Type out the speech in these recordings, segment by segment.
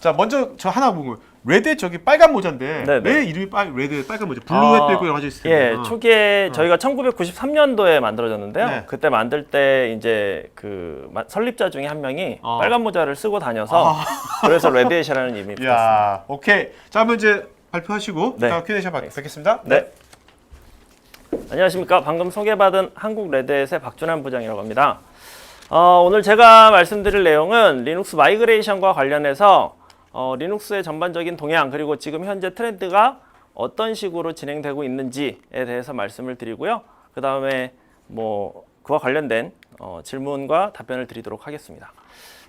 자 먼저 저 하나 보고 레드 저기 빨간 모자인데 네, 네. 왜 이름이 빨 레드 빨간 모자 블루햇도 있고 여러 가지 텐데. 예, 초기에 저희가 1993년도에 만들어졌는데요. 네. 그때 만들 때 이제 그 마- 설립자 중에 한 명이 어. 빨간 모자를 쓰고 다녀서 그래서 레드햇이라는 이름이 붙었습니다. 야 오케이 자 한번 이제 발표하시고 네. 네. Q&A 샷 뵙겠습니다. 네. 안녕하십니까. 방금 소개받은 한국 레드햇의 박준환 부장이라고 합니다. 어, 오늘 제가 말씀드릴 내용은 리눅스 마이그레이션과 관련해서 어, 리눅스의 전반적인 동향 그리고 지금 현재 트렌드가 어떤 식으로 진행되고 있는지에 대해서 말씀을 드리고요. 그 다음에 뭐 그와 관련된 어, 질문과 답변을 드리도록 하겠습니다.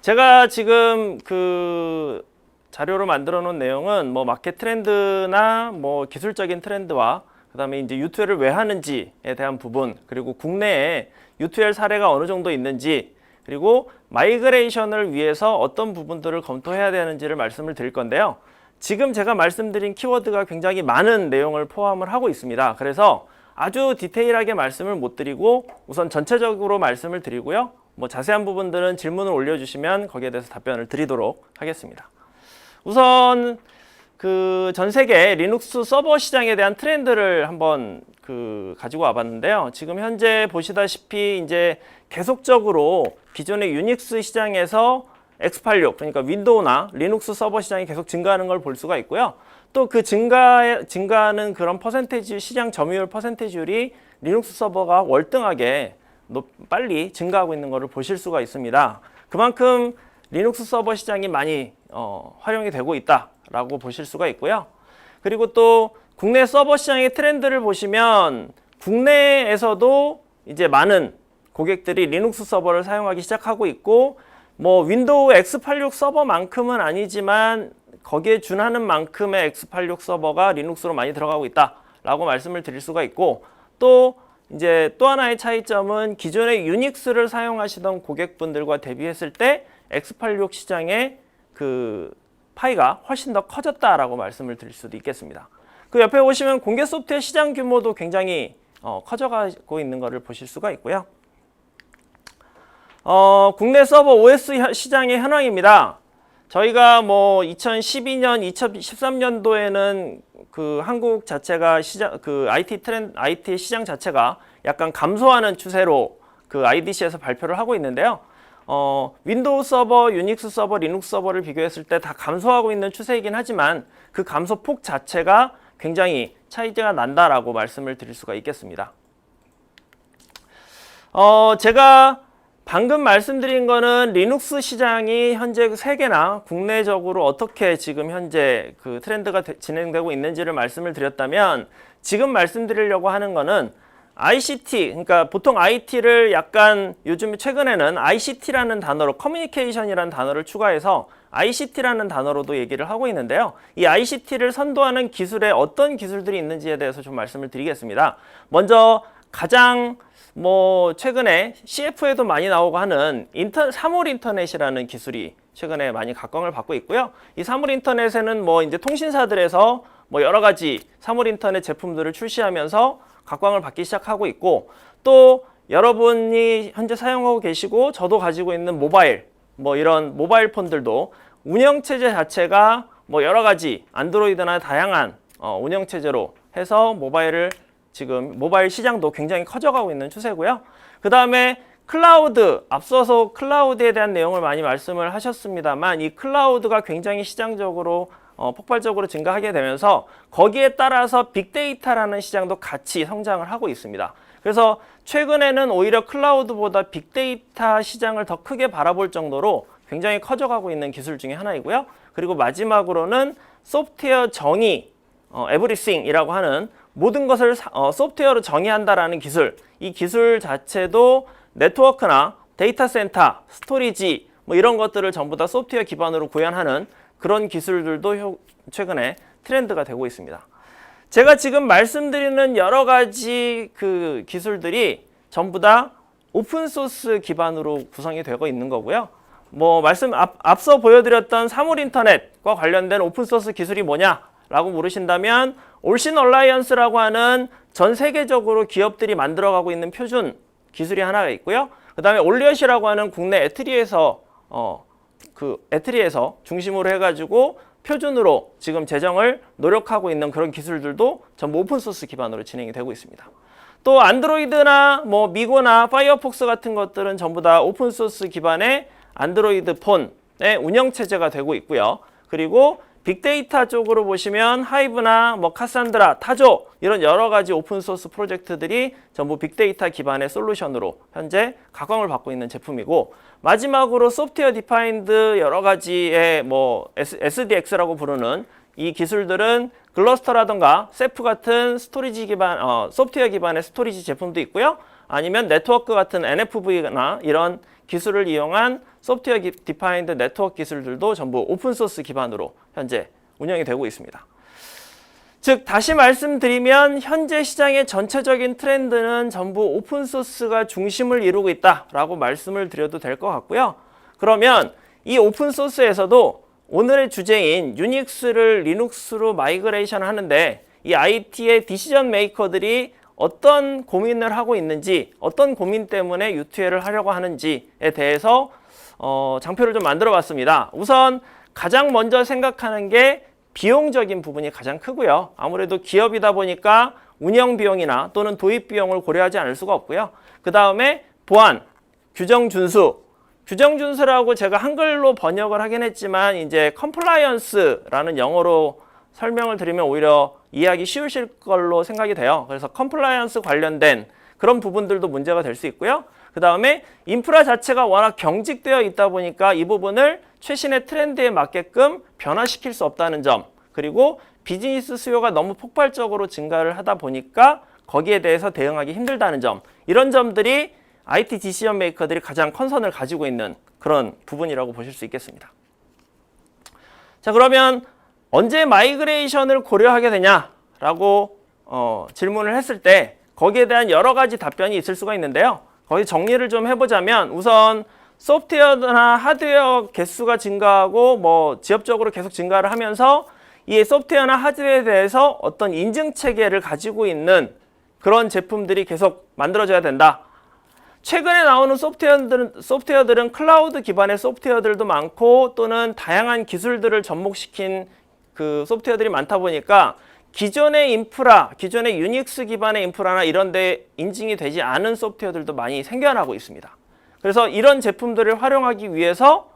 제가 지금 그 자료로 만들어 놓은 내용은 뭐 마켓 트렌드나 뭐 기술적인 트렌드와 그다음에 이제 U2L을 왜 하는지에 대한 부분 그리고 국내에 U2L 사례가 어느 정도 있는지 그리고 마이그레이션을 위해서 어떤 부분들을 검토해야 되는지를 말씀을 드릴 건데요. 지금 제가 말씀드린 키워드가 굉장히 많은 내용을 포함을 하고 있습니다. 그래서 아주 디테일하게 말씀을 못 드리고 우선 전체적으로 말씀을 드리고요. 뭐 자세한 부분들은 질문을 올려주시면 거기에 대해서 답변을 드리도록 하겠습니다. 우선 그 전 세계 리눅스 서버 시장에 대한 트렌드를 한번 그 가지고 와봤는데요. 지금 현재 보시다시피 이제 계속적으로 기존의 유닉스 시장에서 x86 그러니까 윈도우나 리눅스 서버 시장이 계속 증가하는 걸 볼 수가 있고요. 또 그 증가 증가하는 그런 퍼센테지 시장 점유율 퍼센테지율이 리눅스 서버가 월등하게 높, 빨리 증가하고 있는 것을 보실 수가 있습니다. 그만큼 리눅스 서버 시장이 많이 어, 활용이 되고 있다 라고 보실 수가 있고요. 그리고 또 국내 서버 시장의 트렌드를 보시면 국내에서도 이제 많은 고객들이 리눅스 서버를 사용하기 시작하고 있고 뭐 윈도우 x86 서버만큼은 아니지만 거기에 준하는 만큼의 x86 서버가 리눅스로 많이 들어가고 있다라고 말씀을 드릴 수가 있고 또 이제 또 하나의 차이점은 기존의 유닉스를 사용하시던 고객분들과 대비했을 때 x86 시장의 그 파이가 훨씬 더 커졌다라고 말씀을 드릴 수도 있겠습니다. 그 옆에 보시면 공개 소프트웨어 시장 규모도 굉장히 어, 커져가고 있는 것을 보실 수가 있고요. 어, 국내 서버 OS 현- 시장의 현황입니다. 저희가 뭐 2012년, 2013년도에는 그 한국 자체가 시장 그 IT 트렌 IT 시장 자체가 약간 감소하는 추세로 그 IDC에서 발표를 하고 있는데요. 어, 윈도우 서버, 유닉스 서버, 리눅스 서버를 비교했을 때 다 감소하고 있는 추세이긴 하지만 그 감소폭 자체가 굉장히 차이가 난다라고 말씀을 드릴 수가 있겠습니다. 어, 제가 방금 말씀드린 거는 리눅스 시장이 현재 세계나 국내적으로 어떻게 지금 현재 그 트렌드가 되- 진행되고 있는지를 말씀을 드렸다면 지금 말씀드리려고 하는 거는 ICT, 그러니까 보통 IT를 약간 요즘 최근에는 ICT라는 단어로 커뮤니케이션이라는 단어를 추가해서 ICT라는 단어로도 얘기를 하고 있는데요. 이 ICT를 선도하는 기술에 어떤 기술들이 있는지에 대해서 좀 말씀을 드리겠습니다. 먼저 가장 뭐 최근에 CF에도 많이 나오고 하는 인터 사물 인터넷이라는 기술이 최근에 많이 각광을 받고 있고요. 이 사물 인터넷에는 뭐 이제 통신사들에서 뭐 여러 가지 사물 인터넷 제품들을 출시하면서 각광을 받기 시작하고 있고 또 여러분이 현재 사용하고 계시고 저도 가지고 있는 모바일 뭐 이런 모바일 폰들도 운영 체제 자체가 뭐 여러 가지 안드로이드나 다양한 어, 운영 체제로 해서 모바일을 지금 모바일 시장도 굉장히 커져가고 있는 추세고요. 그 다음에 클라우드 앞서서 클라우드에 대한 내용을 많이 말씀을 하셨습니다만 이 클라우드가 굉장히 시장적으로 어, 폭발적으로 증가하게 되면서 거기에 따라서 빅데이터라는 시장도 같이 성장을 하고 있습니다. 그래서 최근에는 오히려 클라우드보다 빅데이터 시장을 더 크게 바라볼 정도로 굉장히 커져가고 있는 기술 중에 하나이고요. 그리고 마지막으로는 소프트웨어 정의, 어, 에브리싱이라고 하는 모든 것을 사- 어, 소프트웨어로 정의한다라는 기술. 이 기술 자체도 네트워크나 데이터 센터, 스토리지 뭐 이런 것들을 전부 다 소프트웨어 기반으로 구현하는 그런 기술들도 효- 최근에 트렌드가 되고 있습니다. 제가 지금 말씀드리는 여러 가지 그 기술들이 전부 다 오픈 소스 기반으로 구성이 되고 있는 거고요. 뭐 말씀 앞, 앞서 보여드렸던 사물 인터넷과 관련된 오픈 소스 기술이 뭐냐라고 물으신다면 올신 얼라이언스라고 하는 전 세계적으로 기업들이 만들어가고 있는 표준 기술이 하나가 있고요. 그 다음에 올리엇이라고 하는 국내 에트리에서 어, 그 에트리에서 중심으로 해가지고 표준으로 지금 제정을 노력하고 있는 그런 기술들도 전부 오픈 소스 기반으로 진행이 되고 있습니다. 또 안드로이드나 뭐 미고나 파이어폭스 같은 것들은 전부 다 오픈 소스 기반의 안드로이드 폰의 운영 체제가 되고 있고요. 그리고 빅데이터 쪽으로 보시면 하이브나 뭐 카산드라, 타조 이런 여러 가지 오픈 소스 프로젝트들이 전부 빅데이터 기반의 솔루션으로 현재 가공을 받고 있는 제품이고 마지막으로 소프트웨어 디파인드 여러 가지의 뭐 SDX라고 부르는 이 기술들은 글러스터라든가 세프 같은 스토리지 기반, 어, 소프트웨어 기반의 스토리지 제품도 있고요. 아니면 네트워크 같은 NFV나 이런 기술을 이용한 소프트웨어 기- 디파인드 네트워크 기술들도 전부 오픈 소스 기반으로 현재 운영이 되고 있습니다. 즉 다시 말씀드리면 현재 시장의 전체적인 트렌드는 전부 오픈 소스가 중심을 이루고 있다라고 말씀을 드려도 될 것 같고요. 그러면 이 오픈 소스에서도 오늘의 주제인 유닉스를 리눅스로 마이그레이션 하는데 이 IT의 디시전 메이커들이 어떤 고민을 하고 있는지 어떤 고민 때문에 U2L을 하려고 하는지에 대해서 어, 장표를 좀 만들어 봤습니다. 우선 가장 먼저 생각하는 게 비용적인 부분이 가장 크고요. 아무래도 기업이다 보니까 운영 비용이나 또는 도입 비용을 고려하지 않을 수가 없고요. 그 다음에 보안, 규정 준수. 규정 준수라고 제가 한글로 번역을 하긴 했지만 이제 컴플라이언스라는 영어로 설명을 드리면 오히려 이해하기 쉬우실 걸로 생각이 돼요. 그래서 컴플라이언스 관련된 그런 부분들도 문제가 될 수 있고요. 그 다음에 인프라 자체가 워낙 경직되어 있다 보니까 이 부분을 최신의 트렌드에 맞게끔 변화시킬 수 없다는 점 그리고 비즈니스 수요가 너무 폭발적으로 증가를 하다 보니까 거기에 대해서 대응하기 힘들다는 점 이런 점들이 IT 디시전 메이커들이 가장 컨선을 가지고 있는 그런 부분이라고 보실 수 있겠습니다. 자 그러면 언제 마이그레이션을 고려하게 되냐라고 어, 질문을 했을 때 거기에 대한 여러 가지 답변이 있을 수가 있는데요. 거기 정리를 좀 해보자면 우선 소프트웨어나 하드웨어 개수가 증가하고 뭐 지역적으로 계속 증가를 하면서 이 소프트웨어나 하드웨어에 대해서 어떤 인증 체계를 가지고 있는 그런 제품들이 계속 만들어져야 된다. 최근에 나오는 소프트웨어들은, 소프트웨어들은 클라우드 기반의 소프트웨어들도 많고 또는 다양한 기술들을 접목시킨 그 소프트웨어들이 많다 보니까 기존의 인프라, 기존의 유닉스 기반의 인프라나 이런 데 인증이 되지 않은 소프트웨어들도 많이 생겨나고 있습니다. 그래서 이런 제품들을 활용하기 위해서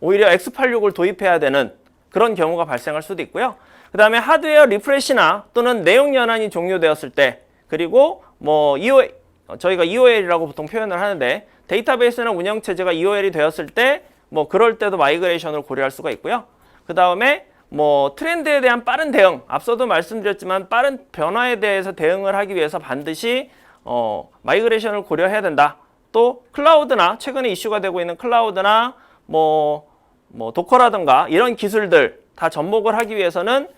오히려 X86을 도입해야 되는 그런 경우가 발생할 수도 있고요. 그 다음에 하드웨어 리프레시나 또는 내용 연한이 종료되었을 때 그리고 뭐 EOL, 저희가 EOL이라고 보통 표현을 하는데 데이터베이스나 운영 체제가 EOL이 되었을 때 뭐 그럴 때도 마이그레이션을 고려할 수가 있고요. 그 다음에 뭐 트렌드에 대한 빠른 대응, 앞서도 말씀드렸지만 빠른 변화에 대해서 대응을 하기 위해서 반드시 어, 마이그레이션을 고려해야 된다. 또 클라우드나 최근에 이슈가 되고 있는 클라우드나 뭐, 뭐 도커라든가 이런 기술들 다 접목을 하기 위해서는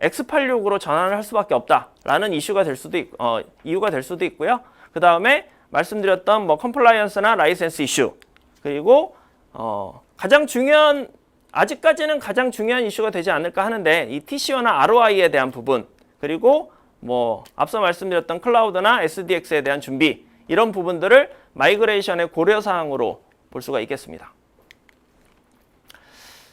X86으로 전환을 할 수밖에 없다라는 이슈가 될 수도 있, 어, 이유가 될 수도 있고요. 그 다음에 말씀드렸던 뭐 컴플라이언스나 라이센스 이슈 그리고 어, 가장 중요한 아직까지는 가장 중요한 이슈가 되지 않을까 하는데 이 TCO나 ROI에 대한 부분 그리고 뭐 앞서 말씀드렸던 클라우드나 SDX에 대한 준비 이런 부분들을 마이그레이션의 고려 사항으로 볼 수가 있겠습니다.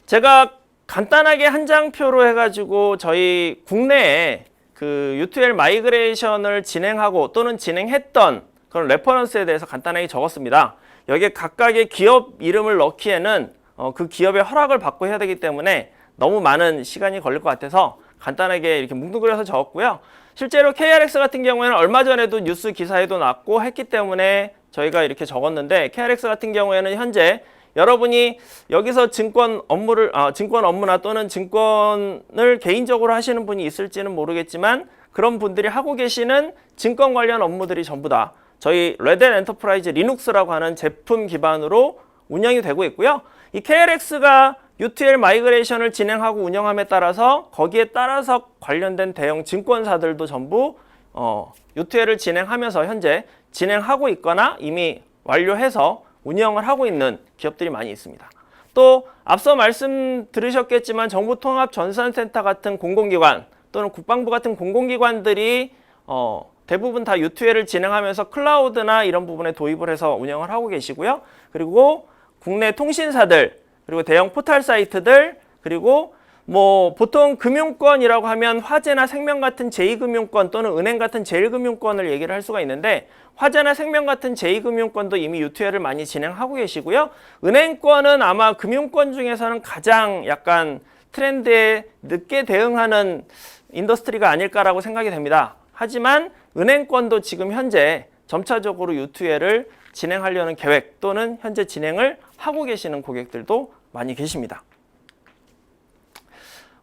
제가 간단하게 한 장표로 해가지고 저희 국내에 그 U2L 마이그레이션을 진행하고 또는 진행했던 그런 레퍼런스에 대해서 간단하게 적었습니다. 여기에 각각의 기업 이름을 넣기에는 어, 그 기업의 허락을 받고 해야 되기 때문에 너무 많은 시간이 걸릴 것 같아서 간단하게 이렇게 뭉뚱그려서 적었고요. 실제로 KRX 같은 경우에는 얼마 전에도 뉴스 기사에도 났고 했기 때문에 저희가 이렇게 적었는데 KRX 같은 경우에는 현재 여러분이 여기서 증권 업무를 아, 증권 업무나 또는 증권을 개인적으로 하시는 분이 있을지는 모르겠지만 그런 분들이 하고 계시는 증권 관련 업무들이 전부 다 저희 레드 엔터프라이즈 리눅스라고 하는 제품 기반으로 운영이 되고 있고요. 이 KRX가 UTL 마이그레이션을 진행하고 운영함에 따라서 거기에 따라서 관련된 대형 증권사들도 전부 어, UTL을 진행하면서 현재 진행하고 있거나 이미 완료해서 운영을 하고 있는 기업들이 많이 있습니다. 또 앞서 말씀 들으셨겠지만 정부통합전산센터 같은 공공기관 또는 국방부 같은 공공기관들이 어, 대부분 다 U2L을 진행하면서 클라우드나 이런 부분에 도입을 해서 운영을 하고 계시고요. 그리고 국내 통신사들 그리고 대형 포털 사이트들 그리고 뭐 보통 금융권이라고 하면 화재나 생명 같은 제2금융권 또는 은행 같은 제1금융권을 얘기를 할 수가 있는데 화재나 생명 같은 제2금융권도 이미 유투회를 많이 진행하고 계시고요. 은행권은 아마 금융권 중에서는 가장 약간 트렌드에 늦게 대응하는 인더스트리가 아닐까라고 생각이 됩니다. 하지만 은행권도 지금 현재 점차적으로 유투회를 진행하려는 계획 또는 현재 진행을 하고 계시는 고객들도 많이 계십니다.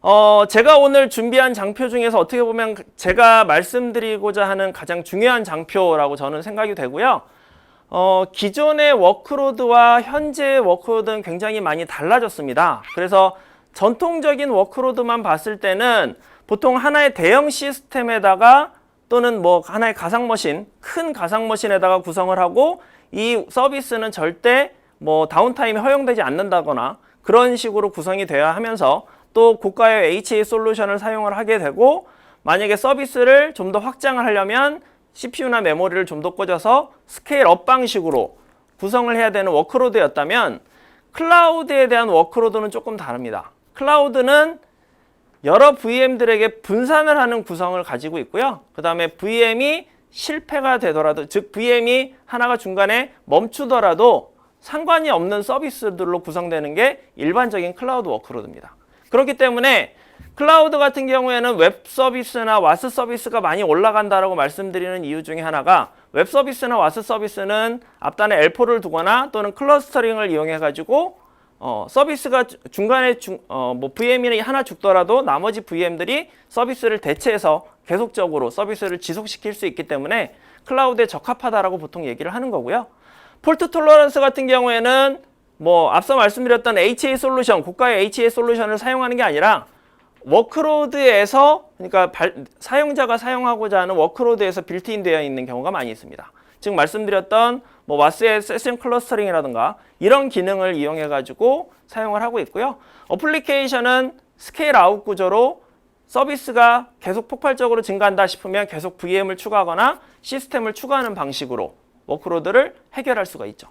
어, 제가 오늘 준비한 장표 중에서 어떻게 보면 제가 말씀드리고자 하는 가장 중요한 장표라고 저는 생각이 되고요. 어, 기존의 워크로드와 현재의 워크로드는 굉장히 많이 달라졌습니다. 그래서 전통적인 워크로드만 봤을 때는 보통 하나의 대형 시스템에다가 또는 뭐 하나의 가상머신, 큰 가상머신에다가 구성을 하고 이 서비스는 절대 뭐 다운타임이 허용되지 않는다거나 그런 식으로 구성이 되어야 하면서 또 고가의 HA 솔루션을 사용을 하게 되고 만약에 서비스를 좀 더 확장을 하려면 CPU나 메모리를 좀 더 꽂아서 스케일 업 방식으로 구성을 해야 되는 워크로드였다면 클라우드에 대한 워크로드는 조금 다릅니다. 클라우드는 여러 VM들에게 분산을 하는 구성을 가지고 있고요. 그 다음에 VM이 실패가 되더라도, 즉 VM이 하나가 중간에 멈추더라도 상관이 없는 서비스들로 구성되는 게 일반적인 클라우드 워크로드입니다. 그렇기 때문에 클라우드 같은 경우에는 웹 서비스나 와스 서비스가 많이 올라간다라고 말씀드리는 이유 중에 하나가 웹 서비스나 와스 서비스는 앞단에 L4를 두거나 또는 클러스터링을 이용해 가지고 어, 서비스가 주- 중간에 중, 어, 뭐 VM이 하나 죽더라도 나머지 VM들이 서비스를 대체해서 계속적으로 서비스를 지속시킬 수 있기 때문에 클라우드에 적합하다라고 보통 얘기를 하는 거고요. 폴트 톨러런스 같은 경우에는 뭐 앞서 말씀드렸던 HA 솔루션, 고가의 HA 솔루션을 사용하는 게 아니라 워크로드에서 그러니까 발- 사용자가 사용하고자 하는 워크로드에서 빌트인 되어 있는 경우가 많이 있습니다. 즉 말씀드렸던 뭐 와스의 세션 클러스터링이라든가 이런 기능을 이용해 가지고 사용을 하고 있고요. 어플리케이션은 스케일 아웃 구조로 서비스가 계속 폭발적으로 증가한다 싶으면 계속 VM을 추가하거나 시스템을 추가하는 방식으로 워크로드를 해결할 수가 있죠.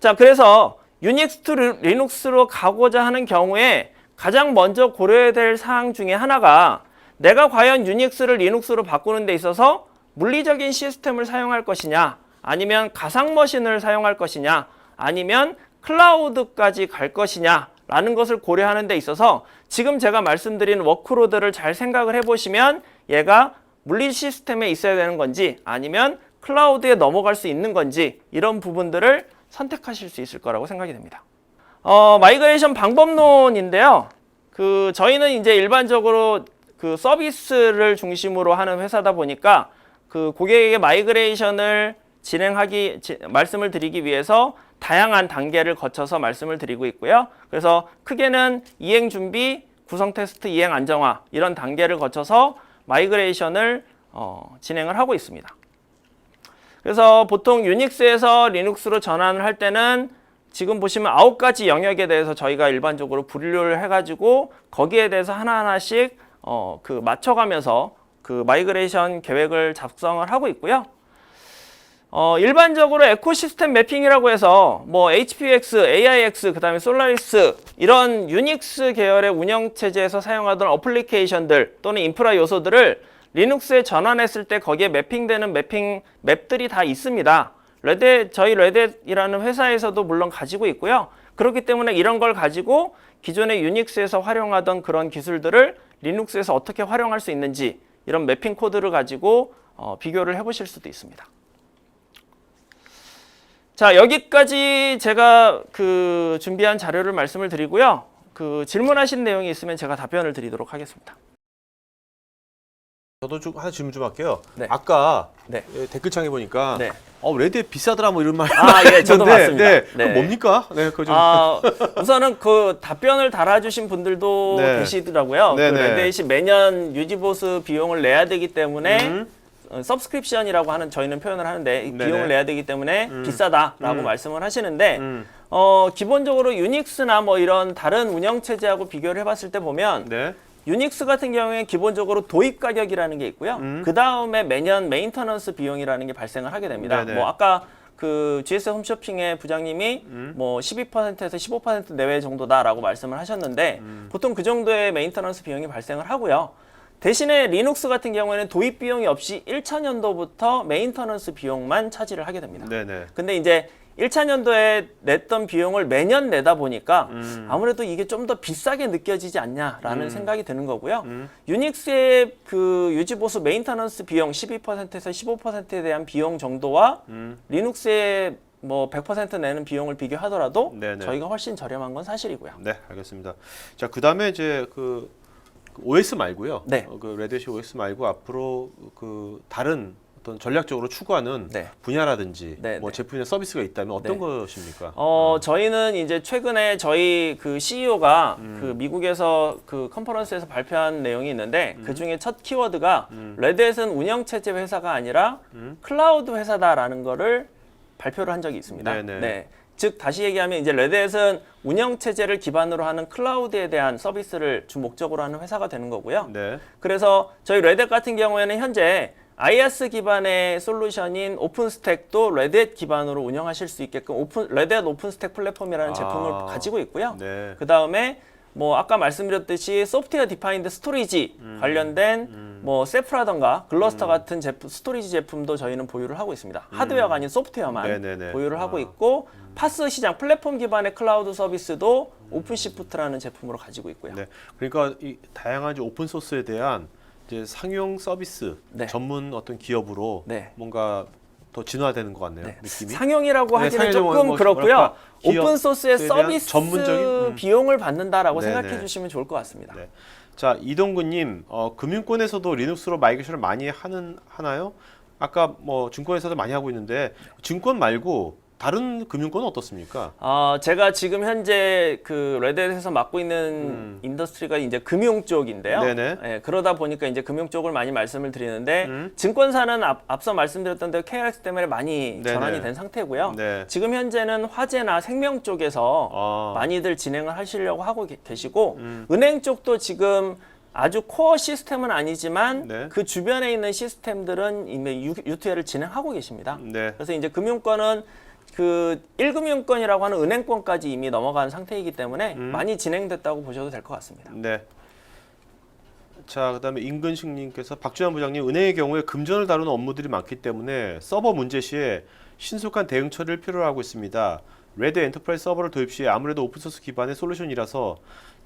자, 그래서 유닉스 투 리- 리눅스로 가고자 하는 경우에 가장 먼저 고려해야 될 사항 중에 하나가 내가 과연 유닉스를 리눅스로 바꾸는 데 있어서 물리적인 시스템을 사용할 것이냐, 아니면 가상 머신을 사용할 것이냐, 아니면 클라우드까지 갈 것이냐, 라는 것을 고려하는 데 있어서 지금 제가 말씀드린 워크로드를 잘 생각을 해보시면 얘가 물리 시스템에 있어야 되는 건지 아니면 클라우드에 넘어갈 수 있는 건지 이런 부분들을 선택하실 수 있을 거라고 생각이 됩니다. 어, 마이그레이션 방법론인데요. 그 저희는 이제 일반적으로 그 서비스를 중심으로 하는 회사다 보니까 그 고객에게 마이그레이션을 진행하기 지- 말씀을 드리기 위해서 다양한 단계를 거쳐서 말씀을 드리고 있고요. 그래서 크게는 이행 준비, 구성 테스트, 이행 안정화 이런 단계를 거쳐서 마이그레이션을 어, 진행을 하고 있습니다. 그래서 보통 유닉스에서 리눅스로 전환을 할 때는 지금 보시면 아홉 가지 영역에 대해서 저희가 일반적으로 분류를 해가지고 거기에 대해서 하나하나씩 어, 그 맞춰가면서 그 마이그레이션 계획을 작성을 하고 있고요. 어, 일반적으로 에코시스템 매핑이라고 해서 뭐 HPX, AIX, 그 다음에 솔라리스 이런 유닉스 계열의 운영 체제에서 사용하던 어플리케이션들 또는 인프라 요소들을 리눅스에 전환했을 때 거기에 매핑되는 매핑 맵들이 다 있습니다. 레드 저희 레드이라는 회사에서도 물론 가지고 있고요. 그렇기 때문에 이런 걸 가지고 기존의 유닉스에서 활용하던 그런 기술들을 리눅스에서 어떻게 활용할 수 있는지 이런 매핑 코드를 가지고 어, 비교를 해보실 수도 있습니다. 자 여기까지 제가 그 준비한 자료를 말씀을 드리고요. 그 질문하신 내용이 있으면 제가 답변을 드리도록 하겠습니다. 저도 좀 하나 질문 좀 할게요. 네. 아까 네. 예, 댓글창에 보니까 네. 어 레드 비싸더라 뭐 이런 말 아, 예, 저도 봤습니다. 네. 네. 그럼 뭡니까? 네, 그거 좀 아, 우선은 그 답변을 달아주신 분들도 네. 계시더라고요. 네, 그 네. 레드햇이 매년 유지보수 비용을 내야 되기 때문에 음. 어, 서브스크립션이라고 하는 저희는 표현을 하는데 이 네네. 비용을 내야 되기 때문에 비싸다라고 음. 말씀을 하시는데 음. 어, 기본적으로 유닉스나 뭐 이런 다른 운영 체제하고 비교를 해봤을 때 보면 네. 유닉스 같은 경우에 기본적으로 도입 가격이라는 게 있고요. 음. 그 다음에 매년 메인터넌스 비용이라는 게 발생을 하게 됩니다. 네네. 뭐 아까 그 GS 홈쇼핑의 부장님이 음. 뭐 12%에서 15% 내외 정도다라고 말씀을 하셨는데 음. 보통 그 정도의 메인터넌스 비용이 발생을 하고요. 대신에 리눅스 같은 경우에는 도입 비용이 없이 1차 년도부터 메인터넌스 비용만 차지를 하게 됩니다. 네네. 근데 이제 1차 년도에 냈던 비용을 매년 내다 보니까 음. 아무래도 이게 좀 더 비싸게 느껴지지 않냐라는 생각이 드는 거고요. 유닉스의 그 유지 보수 메인터넌스 비용 12%에서 15%에 대한 비용 정도와 음. 리눅스의 뭐 100% 내는 비용을 비교하더라도 네네. 저희가 훨씬 저렴한 건 사실이고요. 네, 알겠습니다. 자, 그다음에 이제 그, 그 OS 말고요. 네. 어, 그 레드시 OS 말고 앞으로 그 다른 어떤 전략적으로 추구하는 네. 분야라든지 네, 뭐 네. 제품이나 서비스가 있다면 어떤 네. 것입니까? 어, 저희는 이제 최근에 저희 그 CEO가 음. 그 미국에서 그 컨퍼런스에서 발표한 내용이 있는데 음. 그 중에 첫 키워드가 레드햇은 운영 체제 회사가 아니라 음. 클라우드 회사다라는 거를 발표를 한 적이 있습니다. 네네. 네. 즉 다시 얘기하면 이제 레드햇은 운영 체제를 기반으로 하는 클라우드에 대한 서비스를 주 목적으로 하는 회사가 되는 거고요. 네. 그래서 저희 레드햇 같은 경우에는 현재 IaaS 기반의 솔루션인 오픈스택도 레드햇 기반으로 운영하실 수 있게끔 오픈 레드햇 오픈스택 플랫폼이라는 아. 제품을 가지고 있고요. 네. 그 다음에 뭐 아까 말씀드렸듯이 소프트웨어 디파인드 스토리지 음. 관련된 뭐 세프라던가 글러스터 같은 제품 스토리지 제품도 저희는 보유를 하고 있습니다. 하드웨어가 아닌 소프트웨어만 음. 네네네. 보유를 하고 아. 있고 파스 시장 플랫폼 기반의 클라우드 서비스도 오픈시프트라는 제품으로 가지고 있고요. 네. 그러니까 이 다양한 오픈 소스에 대한 이제 상용 서비스 네. 전문 어떤 기업으로 네. 뭔가 더 진화되는 것 같네요. 네. 느낌이. 상용이라고 네, 하기는 조금 뭐- 그렇고요. 뭐랄까, 오픈 소스의 대한 서비스 전문적인, 음. 비용을 받는다라고 네네. 생각해 주시면 좋을 것 같습니다. 네. 자 이동근님, 어, 금융권에서도 리눅스로 마이그레이션을 많이 하는 하나요? 아까 뭐 증권에서도 많이 하고 있는데 증권 말고 다른 금융권은 어떻습니까? 어, 제가 지금 현재 그 레드에서 맡고 있는 인더스트리가 이제 금융 쪽인데요. 음. 네네. 예, 그러다 보니까 이제 금융 쪽을 많이 말씀을 드리는데 음. 증권사는 앞, 앞서 말씀드렸던 대로 KRX 때문에 많이 네네. 전환이 된 상태고요. 네. 지금 현재는 화재나 생명 쪽에서 아. 많이들 진행을 하시려고 하고 계- 계시고 음. 은행 쪽도 지금 아주 코어 시스템은 아니지만 네. 그 주변에 있는 시스템들은 이미 유- 유투회를 진행하고 계십니다. 네. 그래서 이제 금융권은 그 1금융권이라고 하는 은행권까지 이미 넘어간 상태이기 때문에 음. 많이 진행됐다고 보셔도 될 것 같습니다. 네. 자, 그다음에 임근식님께서 박준환 부장님 은행의 경우에 금전을 다루는 업무들이 많기 때문에 서버 문제 시에 신속한 대응 처리를 필요로 하고 있습니다. 레드 엔터프라이즈 서버를 도입 시에 아무래도 오픈소스 기반의 솔루션이라서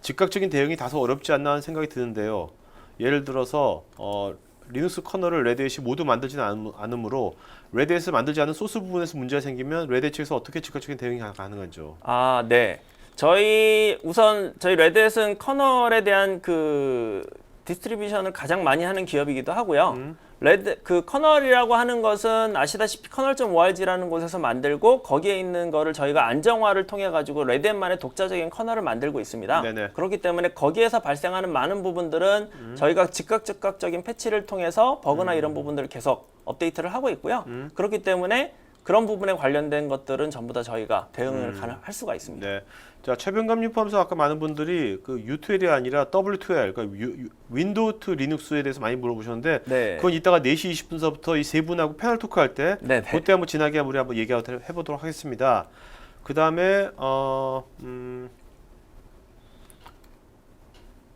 즉각적인 대응이 다소 어렵지 않나 하는 생각이 드는데요. 예를 들어서 어, 리눅스 커널을 레드햇이 모두 만들지는 않- 않으므로 레드햇을 만들지 않은 소스 부분에서 문제가 생기면 레드햇 측에서 어떻게 즉각적인 대응이 가- 가능한죠? 아, 네. 저희 우선 저희 레드햇은 커널에 대한 그 디스트리뷰션을 가장 많이 하는 기업이기도 하고요. 음. 레드 그 커널이라고 하는 것은 아시다시피 커널.org라는 곳에서 만들고 거기에 있는 거를 저희가 안정화를 통해 가지고 레드햇만의 독자적인 커널을 만들고 있습니다. 네네. 음. 그렇기 때문에 거기에서 발생하는 많은 부분들은 저희가 즉각 즉각적인 패치를 통해서 버그나 이런 부분들을 계속 업데이트를 하고 있고요. 음. 그렇기 때문에 그런 부분에 관련된 것들은 전부 다 저희가 대응을 음. 가능, 할 수가 있습니다. 네. 자, 최병감님 포함해서 아까 많은 분들이 그 U2L이 아니라 W2L, 그러니까 유- 윈도우 투 리눅스에 대해서 많이 물어보셨는데 네. 그건 이따가 4시 20분서부터 이 세 분하고 패널 토크 할때 네, 네. 그때 한번 진하게 우리 한번 얘기 해 보도록 하겠습니다. 그 다음에 어, 음,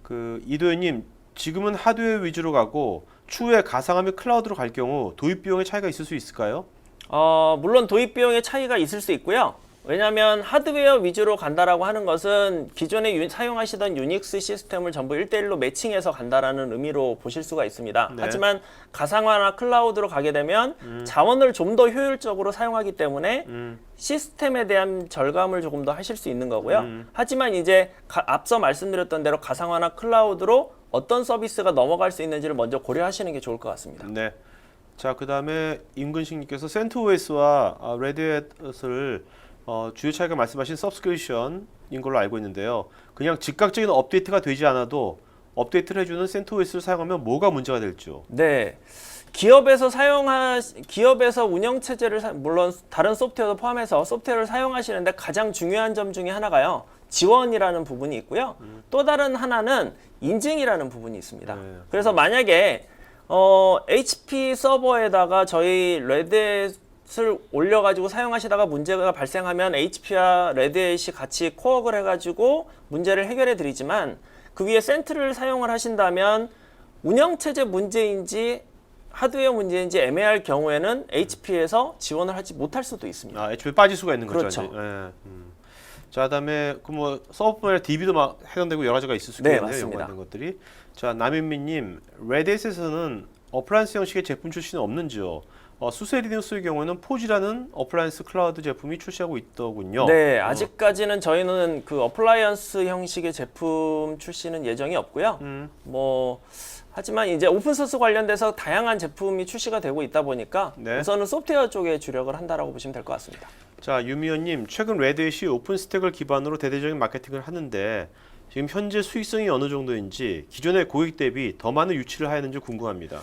그 이도현님 지금은 하드웨어 위주로 가고 추후에 가상화 및 클라우드로 갈 경우 도입 비용의 차이가 있을 수 있을까요? 어, 물론 도입 비용의 차이가 있을 수 있고요. 왜냐하면 하드웨어 위주로 간다라고 하는 것은 기존에 유- 사용하시던 유닉스 시스템을 전부 1대1로 매칭해서 간다라는 의미로 보실 수가 있습니다. 네. 하지만 가상화나 클라우드로 가게 되면 자원을 좀 더 효율적으로 사용하기 때문에 음, 시스템에 대한 절감을 조금 더 하실 수 있는 거고요. 음. 하지만 이제 가- 앞서 말씀드렸던 대로 가상화나 클라우드로 어떤 서비스가 넘어갈 수 있는지를 먼저 고려하시는 게 좋을 것 같습니다. 네. 자, 그 다음에 임근식님께서 센트OS와 아, 레드햇을 어, 주요 차이가 말씀하신 서브스크리션인 걸로 알고 있는데요. 그냥 즉각적인 업데이트가 되지 않아도 업데이트를 해주는 센트OS를 사용하면 뭐가 문제가 될지요? 네. 기업에서 사용하 기업에서 운영 체제를 사- 물론 다른 소프트웨어도 포함해서 소프트웨어를 사용하시는데 가장 중요한 점 중에 하나가요. 지원이라는 부분이 있고요. 또 다른 하나는 인증이라는 부분이 있습니다. 네. 그래서 만약에 어, HP 서버에다가 저희 레드 값을 올려가지고 사용하시다가 문제가 발생하면 HP와 레드햇이 같이 코어를 해가지고 문제를 해결해 드리지만 그 위에 센트를 사용을 하신다면 운영체제 문제인지 하드웨어 문제인지 애매할 경우에는 HP에서 지원을 하지 못할 수도 있습니다. 아, HP에 빠질 수가 있는 거죠. 그렇죠. 이제. 예, 음. 자, 그다음에 그뭐 서버뿐만 아니라 DB도 막 해당되고 여러 가지가 있을 수 네, 있겠네요. 맞습니다. 연관된 것들이. 자, 남인미님, 레드햇에서는 어플라이언스 형식의 제품 출시는 없는지요? 어, 수세 리눅스의 경우는 포지라는 어플라이언스 클라우드 제품이 출시하고 있더군요. 네, 어. 아직까지는 저희는 그 어플라이언스 형식의 제품 출시는 예정이 없고요. 음. 뭐 하지만 이제 오픈 소스 관련돼서 다양한 제품이 출시가 되고 있다 보니까 네. 우선은 소프트웨어 쪽에 주력을 한다라고 보시면 될 것 같습니다. 자, 유미연님, 최근 레드햇이 오픈 스택을 기반으로 대대적인 마케팅을 하는데 지금 현재 수익성이 어느 정도인지 기존의 고객 대비 더 많은 유치를 하였는지 궁금합니다.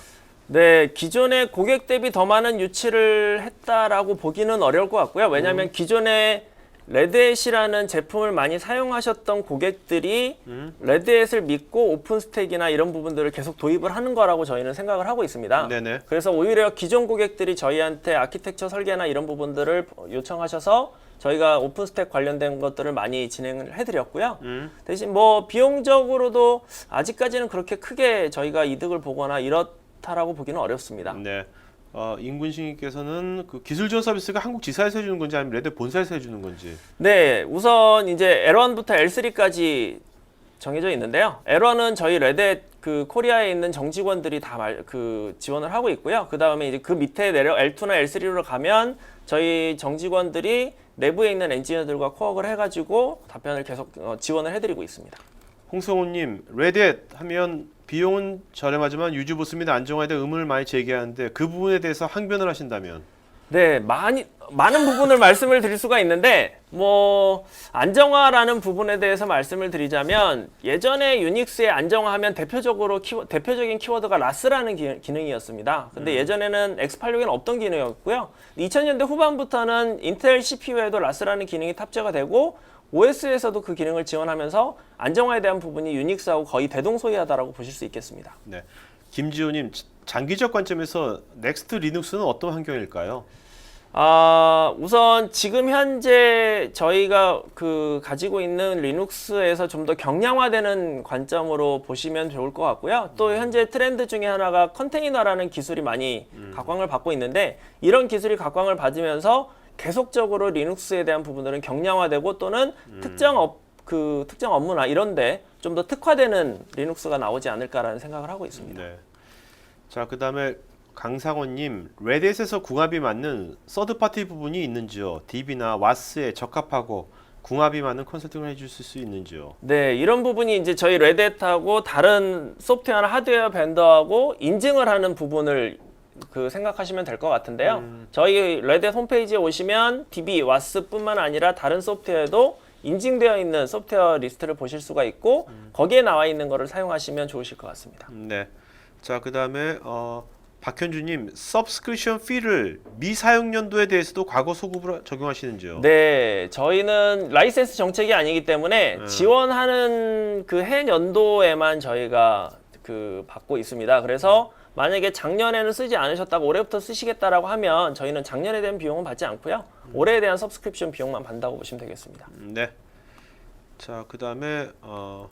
네, 기존의 고객 대비 더 많은 유치를 했다라고 보기는 어려울 것 같고요. 음. 왜냐하면 기존에 레드햇이라는 제품을 많이 사용하셨던 고객들이 음. 레드햇을 믿고 오픈 스택이나 이런 부분들을 계속 도입을 하는 거라고 저희는 생각을 하고 있습니다. 네네. 그래서 오히려 기존 고객들이 저희한테 아키텍처 설계나 이런 부분들을 요청하셔서 저희가 오픈 스택 관련된 것들을 많이 진행을 해드렸고요. 음. 대신 뭐 비용적으로도 아직까지는 그렇게 크게 저희가 이득을 보거나 이렇다라고 보기는 어렵습니다. 네. 어, 인군식님께서는 그 기술 지원 서비스가 한국 지사에서 해주는 건지 아니면 레드 본사에서 해주는 건지. 네, 우선 이제 L1부터 L3까지 정해져 있는데요. L1은 저희 레드 그 코리아에 있는 정직원들이 다 그 지원을 하고 있고요. 그 다음에 이제 그 밑에 내려 L2나 L3로 가면 저희 정직원들이 내부에 있는 엔지니어들과 코어를 해가지고 답변을 계속 어, 지원을 해드리고 있습니다. 홍성우님, 레드햇 하면 비용은 저렴하지만 유지 보수 및 안정화에 대한 의문을 많이 제기하는데 그 부분에 대해서 항변을 하신다면. 네, 많이 많은 부분을 말씀을 드릴 수가 있는데 뭐 안정화라는 부분에 대해서 말씀을 드리자면 예전에 유닉스의 안정화하면 대표적으로 키워, 대표적인 키워드가 라스라는 기, 기능이었습니다. 근데 예전에는 X86에는 없던 기능이었고요. 2000년대 후반부터는 인텔 CPU에도 라스라는 기능이 탑재가 되고 OS에서도 그 기능을 지원하면서 안정화에 대한 부분이 유닉스하고 거의 대동소이하다라고 보실 수 있겠습니다. 네. 김지호님, 장기적 관점에서 넥스트 리눅스는 어떤 환경일까요? 아, 우선 지금 현재 저희가 그 가지고 있는 리눅스에서 좀 더 경량화되는 관점으로 보시면 좋을 것 같고요. 또 현재 트렌드 중에 하나가 컨테이너라는 기술이 많이 각광을 받고 있는데 이런 기술이 각광을 받으면서 계속적으로 리눅스에 대한 부분들은 경량화되고 또는 특정 업, 그 특정 업무나 이런데 좀 더 특화되는 리눅스가 나오지 않을까라는 생각을 하고 있습니다. 네. 자, 그다음에 강상원님, 레드햇에서 궁합이 맞는 서드 파티 부분이 있는지요? DB나 와스에 적합하고 궁합이 맞는 컨설팅을 해주실 수 있는지요? 네, 이런 부분이 이제 저희 레드햇하고 다른 소프트웨어나 하드웨어 벤더하고 인증을 하는 부분을 그 생각하시면 될 것 같은데요. 저희 레드햇 홈페이지에 오시면 DB, 와스뿐만 아니라 다른 소프트웨어도 인증되어 있는 소프트웨어 리스트를 보실 수가 있고 거기에 나와 있는 거를 사용하시면 좋으실 것 같습니다. 네. 자, 그다음에 어, 박현주님, 서브스크립션 피를 미사용 연도에 대해서도 과거 소급을 적용하시는지요? 네, 저희는 라이센스 정책이 아니기 때문에 지원하는 그 해 연도에만 저희가 그 받고 있습니다. 그래서 만약에 작년에는 쓰지 않으셨다고 올해부터 쓰시겠다라고 하면 저희는 작년에 대한 비용은 받지 않고요. 올해에 대한 서브스크립션 비용만 받는다고 보시면 되겠습니다. 음, 네. 자, 그다음에 어,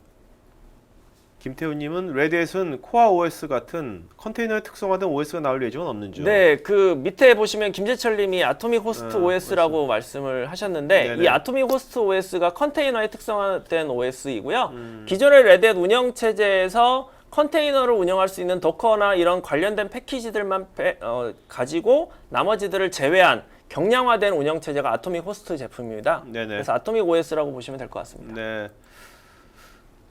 김태우님은 레드햇은 코어 OS 같은 컨테이너에 특성화된 OS가 나올 예정은 없는지요? 네, 그 밑에 보시면 김재철 님이 아토믹 호스트 네, OS라고 말씀을 하셨는데 네네. 이 아토믹 호스트 OS가 컨테이너에 특성화된 OS이고요. 음. 기존의 레드햇 운영 체제에서 컨테이너를 운영할 수 있는 도커나 이런 관련된 패키지들만 빼- 어, 가지고 나머지들을 제외한 경량화된 운영 체제가 아토믹 호스트 제품입니다. 네네. 그래서 아토믹 OS라고 보시면 될 것 같습니다. 네.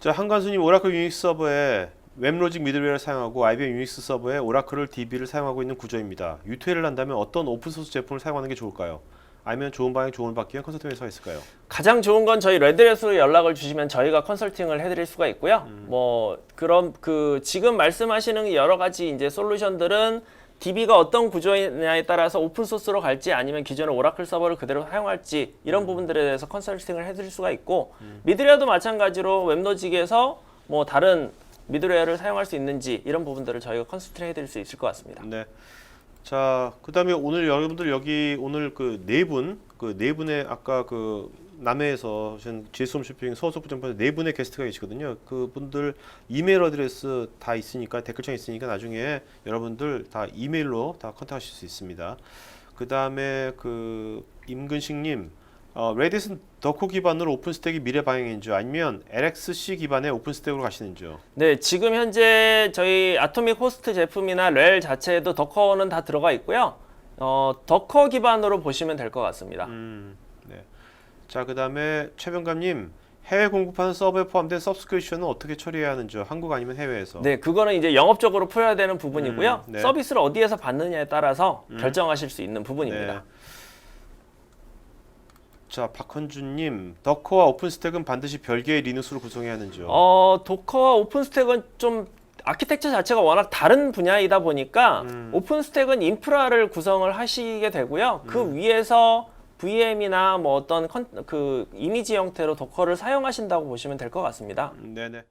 자, 한관수님 오라클 유닉스 서버에 웹로직 미들웨어를 사용하고 IBM 유닉스 서버에 오라클을 DB를 사용하고 있는 구조입니다. 유퇴를 한다면 어떤 오픈소스 제품을 사용하는 게 좋을까요? 아니면 좋은 방향 좋은 받기 위한 컨설팅 회사가 있을까요? 가장 좋은 건 저희 레드렛으로 연락을 주시면 저희가 컨설팅을 해드릴 수가 있고요. 뭐 그런 그 지금 말씀하시는 여러 가지 이제 솔루션들은 DB가 어떤 구조냐에 따라서 오픈 소스로 갈지 아니면 기존의 오라클 서버를 그대로 사용할지 이런 부분들에 대해서 컨설팅을 해드릴 수가 있고 미드웨어도 마찬가지로 웹로직에서 뭐 다른 미드웨어를 사용할 수 있는지 이런 부분들을 저희가 컨설팅 해드릴 수 있을 것 같습니다. 네. 자, 그다음에 오늘 여러분들 여기 오늘 그 네 분, 그 네 분의 아까 그 남해에서 오신 제이솜 쇼핑 소속 부장판 네 분의 게스트가 계시거든요. 그분들 이메일 어드레스 다 있으니까 댓글창에 있으니까 나중에 여러분들 다 이메일로 다 컨택하실 수 있습니다. 그다음에 그 임근식님, 어, 레딧은 더코 기반으로 오픈스택이 미래 방향인지 아니면 LXC 기반의 오픈스택으로 가시는지요? 네, 지금 현재 저희 아토믹 호스트 제품이나 렐 자체에도 더커는 다 들어가 있고요. 어, 더커 기반으로 보시면 될 것 같습니다. 음, 네. 자, 그 다음에 최병감님 해외 공급하는 서버에 포함된 서브스크립션은 어떻게 처리해야 하는지요? 한국 아니면 해외에서? 네, 그거는 이제 영업적으로 풀어야 되는 부분이고요. 음, 네. 서비스를 어디에서 받느냐에 따라서 결정하실 수 있는 부분입니다. 네. 자, 박헌주님, 더커와 오픈스택은 반드시 별개의 리눅스로 구성해야 하는지요? 어, 도커와 오픈스택은 좀 아키텍처 자체가 워낙 다른 분야이다 보니까 음. 오픈스택은 인프라를 구성을 하시게 되고요. 그 음. 위에서 VM이나 뭐 어떤 컨, 그 이미지 형태로 도커를 사용하신다고 보시면 될 것 같습니다. 음, 네네.